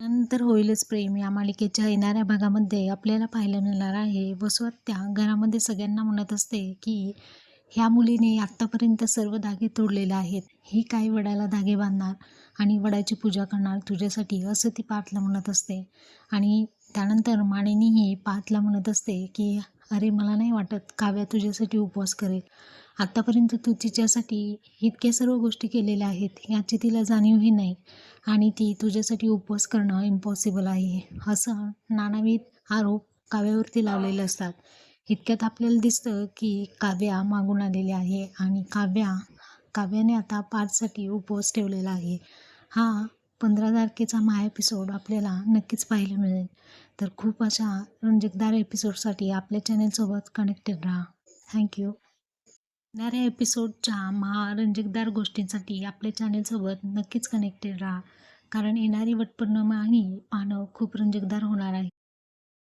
नंतर होईलच प्रेम. या मालिकेच्या येणाऱ्या भागामध्ये आपल्याला पाहायला मिळणार आहे. वसू त्या घरामध्ये सगळ्यांना म्हणत असते की ह्या मुलीने आत्तापर्यंत सर्व धागे तोडलेले आहेत. ही काय वडाला धागे बांधणार आणि वडाची पूजा करणार? तुझ्यासाठी असं ती पार्थला म्हणत असते. आणि त्यानंतर माणिनीही पातला म्हणत असते की अरे मला नाही वाटत काव्या तुझ्यासाठी उपवास करेल. आत्तापर्यंत तू तिच्यासाठी इतक्या सर्व गोष्टी केलेल्या आहेत याची तिला जाणीवही नाही आणि ती तुझ्यासाठी उपवास करणं इम्पॉसिबल आहे. असं नानाविध आरोप काव्यावरती लावलेले असतात. इतक्यात आपल्याला दिसतं की काव्या मागून आलेली आहे आणि काव्या काव्याने आता पाचसाठी उपवास ठेवलेला आहे. हा पंधरा तारखेचा महा एपिसोड आपल्याला नक्कीच पाहायला मिळेल. तर खूप अशा रंजकदार एपिसोडसाठी आपल्या चॅनेलसोबत कनेक्टेड राहा. थँक्यू येणाऱ्या एपिसोडच्या महारंजकदार गोष्टींसाठी आपल्या चॅनेलसोबत नक्कीच कनेक्टेड राहा. कारण येणारी वटपौर्णिमा ही पाहणं खूप रंजकदार होणार आहे.